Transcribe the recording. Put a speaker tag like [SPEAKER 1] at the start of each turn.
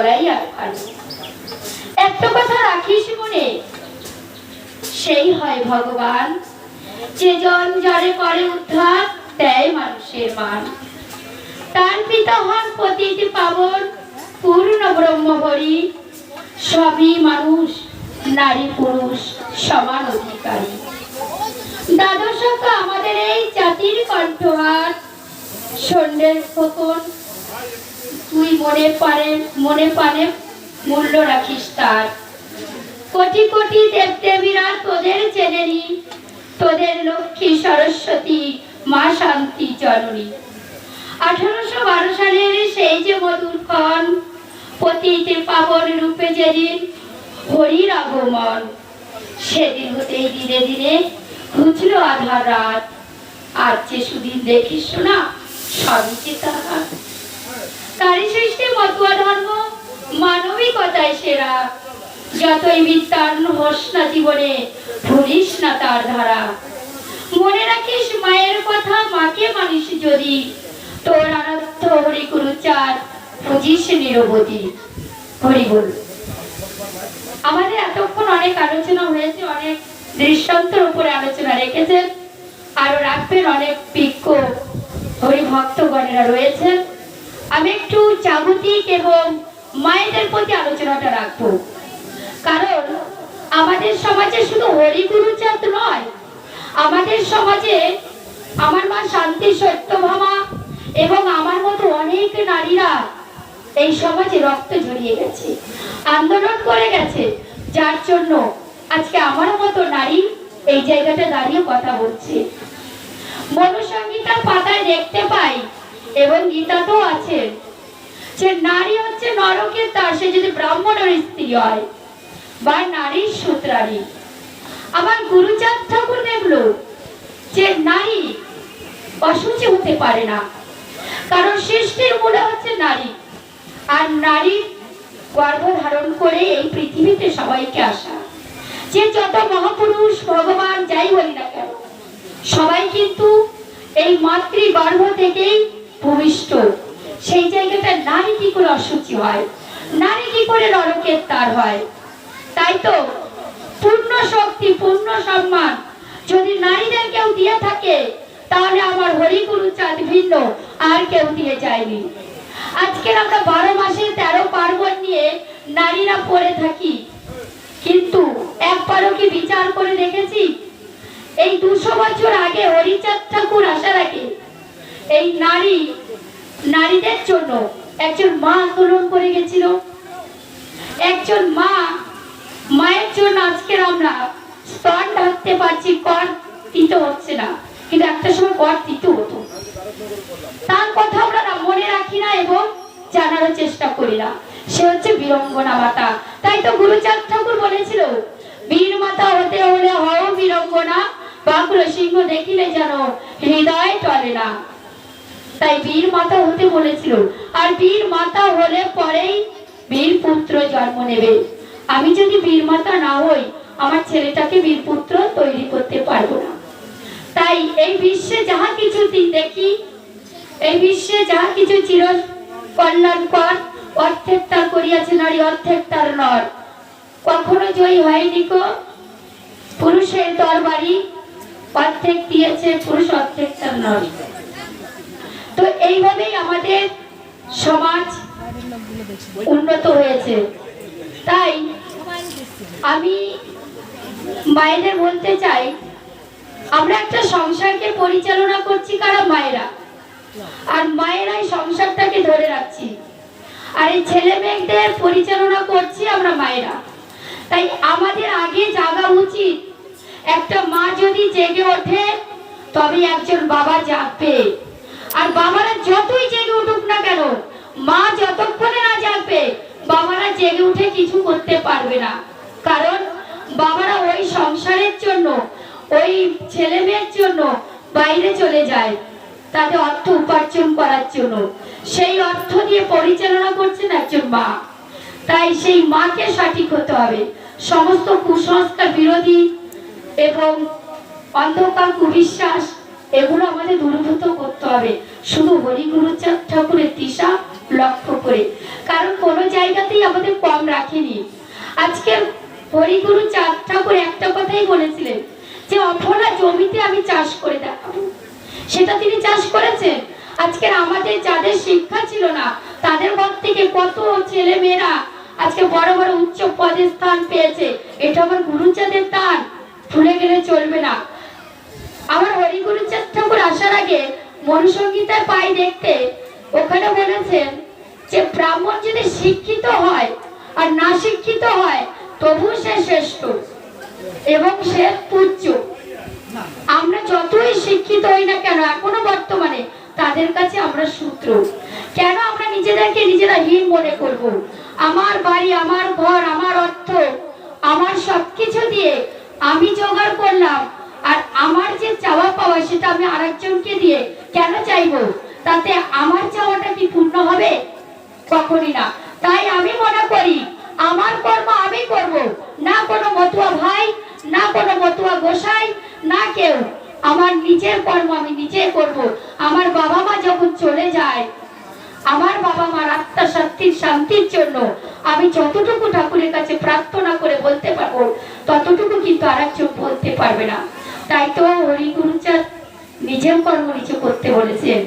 [SPEAKER 1] বলাই আর ভালো। একটা কথা রাখিস মনে, সেই হয় ভগবান। যে জন জরে করে উদ্ধার, দেয় মানুষের মান। তার পিতা হন পতিত পাবন, পূর্ণ ব্রহ্মভরি সবই মানুষ, নারী পুরুষ, সমান অধিকারী। দ্বাদশ আমাদের এই জাতির কণ্ঠহার। সন্ধ্যের খোকন। তুই মনে পারে মনে পানে মূল্য রাখিস তার। কোটি কোটি দেব দেবীরা তোদের চেনেনি, তোদের লক্ষ্মী সরস্বতী মা শান্তি জননী। আঠারোশো বারো সালের সেই যে মধুর ক্ষণ, পতিতে পাবন রূপে যেদিন হরির আগমন, সেদিন হতেই দিনে দিনে ঘুচলো আধার রাত। আর যে সুদিন দেখিস না, সবই তাহার। তারই সৃষ্টি মতুয়া ধর্ম মানবিকতায় সেরা। যতই বিদ্যান হোস না জীবনে, ভুলিস না তার ধারা। মনে রাখিস মায়ের কথা, মাকে মানিস যদি। তোর আরাধ্য হরি গুরুচার বুঝিস নিরবধি। হরি বল। আমাদের এতক্ষণ অনেক আলোচনা হয়েছে, অনেক দৃষ্টান্তর উপরে আলোচনা রেখেছেন। আরও রাখবেন অনেক বিজ্ঞ হরিভক্তগণেরা রয়েছেন। আমি একটু জাগতিক এবং মায়েদের প্রতি আলোচনাটা রাখব। কারণ আমাদের সমাজে শুধু হরিগুরুচাঁদ নয়, আমাদের সমাজে আমার মা শান্তি সত্যভামা এবং আমার মতো অনেক নারীরা এই সমাজে রক্ত ঝরিয়ে গেছে, আন্দোলন করে গেছে। যার জন্য আজকে আমার মতো নারী এই জায়গাটা দাঁড়িয়ে কথা বলছে। মনুসংহিতার পাতায় দেখতে পাই এবং গীতাতেও আছে। যে নারী হচ্ছে নরকের তার সে যদি ব্রাহ্মণের স্ত্রী হয় বা নারীর সূত্রারী আমার গুরুচাঁদ ঠাকুর দেখল যে নারী অসুচি হতে পারে না। কারণ সৃষ্টির মূলে হচ্ছে নারী। আর নারী গর্ভ ধারণ করে এই পৃথিবীতে সবাইকে আসা। যে যত মহাপুরুষ, ভগবান যাই বলি না কেন, সবাই কিন্তু এই মাতৃ গর্ভ থেকেই ভূমিষ্ঠ। সেই জায়গাটা নারী কি করে অসুচি হয়? নারী কি করে নরকের তার হয়? তাই তো, পূর্ণ শক্তি, পূর্ণ সম্মান। যদি নারীদের কেউ দিয়ে থাকে, তাহলে আমার হরিগুরু চাঁদ ভিন্ন, আর কেউ দিয়ে যায়নি। আজকের আমরা বারো মাসে তেরো পার্বণ নিয়ে নারীরা পড়ে থাকি। কিন্তু একবারও কি বিচার করে দেখেছি? এই দুশো বছর আগে হরিচাঁদ ঠাকুর আসার আগে এই নারী, নারীদের জন্য একজন মা আন্দোলন করে গেছিল। একজন মা, মায়ের জন্য আজকের আমরা স্তন ঢাকতে পারছি কর দিতে হচ্ছে না। কিন্তু একটা সময় কর দিতে হতো। তার কথা আমরা মনে রাখি না এবং জানারও চেষ্টা করি না। সে হচ্ছে বীরঙ্গনা মাতা। তাই তো গুরুচাঁদ ঠাকুর বলেছিল, বীর মাতা হতে হলে হও বীরঙ্গনা। বাঁকুড় সিংহ দেখিলে যেন হৃদয় টলে না। তাই বীর মাতা হতে বলেছিল। আর বীর মাতা হলে পরেই বীর পুত্র জন্ম নেবে। আমি যদি বীর মাতা না হই, আমার ছেলেটাকে বীর পুত্র তৈরি করতে পারব না। তাই এই বিশ্বে যাহা কিছু দেখি, এই বিশ্বে যাহা কিছু চির কল্যাণকর অর্ধেক তার করিয়াছে নারী, অর্ধেক তার নর। কখনো জয়ী হয়নি কো পুরুষের তরবারি অর্ধেক দিয়েছে, পুরুষ অর্ধেক তার নর। তো এইভাবেই আমাদের সমাজ উন্নত হয়েছে। তাই আমি মায়েদের বলতে চাই, আমরা একটা সংসারকে পরিচালনা করছি কারা? মায়েরা। আর মায়েরাই সংসারটাকে ধরে রাখছি। আর এই ছেলে মেয়েদের পরিচালনা করছি আমরা মায়েরা। তাই আমাদের আগে জাগা উচিত। একটা মা যদি জেগে ওঠে তবে একজন বাবা জাগবে আর বাবারা যতই জেগে উঠুক না কেন মা যতক্ষণে না জাগবে বাবারা জেগে উঠে কিছু করতে পারবে না। কারণ বাবারা ওই সংসারের জন্য, ওই ছেলে মেয়ের জন্য বাইরে চলে যায় তাদের অর্থ উপার্জন করার জন্য। সেই অর্থ দিয়ে পরিচালনা করছেন একজন মা। তাই সেই মাকে সঠিক হতে হবে। সমস্ত কুসংস্কার বিরোধী এবং অন্ধকার কুবিশ্বাস, এগুলো আমাদের দূরীভূত করতে হবে। শুধু হরিগুরু ঠাকুরের দিশা লক্ষ্য করে। কারণ কোনো জায়গাতেই আমাদের কম রাখেনি। আজকে হরিগুরু চাঁদ ঠাকুর একটা কথাই বলেছিলেন যে অফলা জমিতে আমি চাষ করে দেখাবো। সেটা তিনি চাষ করেছেন। আজকের আমাদের যাদের শিক্ষা ছিল না, তাদের ঘর থেকে কত ছেলে মেয়েরা আজকে বড় বড় উচ্চ পদে স্থান পেয়েছে। এটা আমার গুরুচাঁদের দান ভুলে গেলে চলবে না। আমার হরিগুরুচাঁদ ঠাকুর আসার আগে মনুসংগীতায় পাই দেখতে ওখানে বলেছেন যে ব্রাহ্মণ যদি শিক্ষিত হয় আর না শিক্ষিত হয়, তবু সে শ্রেষ্ঠ এবং সে পূজ্য আমরা যতই শিক্ষিত হই না কেন, এখনও বর্তমানে তাদের কাছে আমরা সূত্র কেন আমরা নিজেদেরকে নিজেরা হীন মনে করব? আমার বাড়ি, আমার ঘর, আমার অর্থ, আমার সবকিছু দিয়ে আমি জোগাড় করলাম আর আমার যে চাওয়া পাওয়া সেটা আমি আরেকজনকে দিয়ে কেন চাইব? তাতে আমার চাওয়াটা কি পূর্ণ হবে? কখনই না। তাই আমি মনে করি, আমার কর্ম আমি করব, না কোনো মতুয়া ভাই, না কোনো মতুয়া গোসাই, না কেউ। আমার নিজের কর্ম আমি নিজে করব। আমার বাবা মা যখন চলে যায়, আমার বাবা মার আত্মা শান্তির শান্তির জন্য আমি যতটুকু ঠাকুরের কাছে প্রার্থনা করে বলতে পারব, ততটুকু কিন্তু আর একজন বলতে পারবে না। তাই তো হরি গুরুচাঁদ নিজের কর্ম নিজে করতে বলেছেন।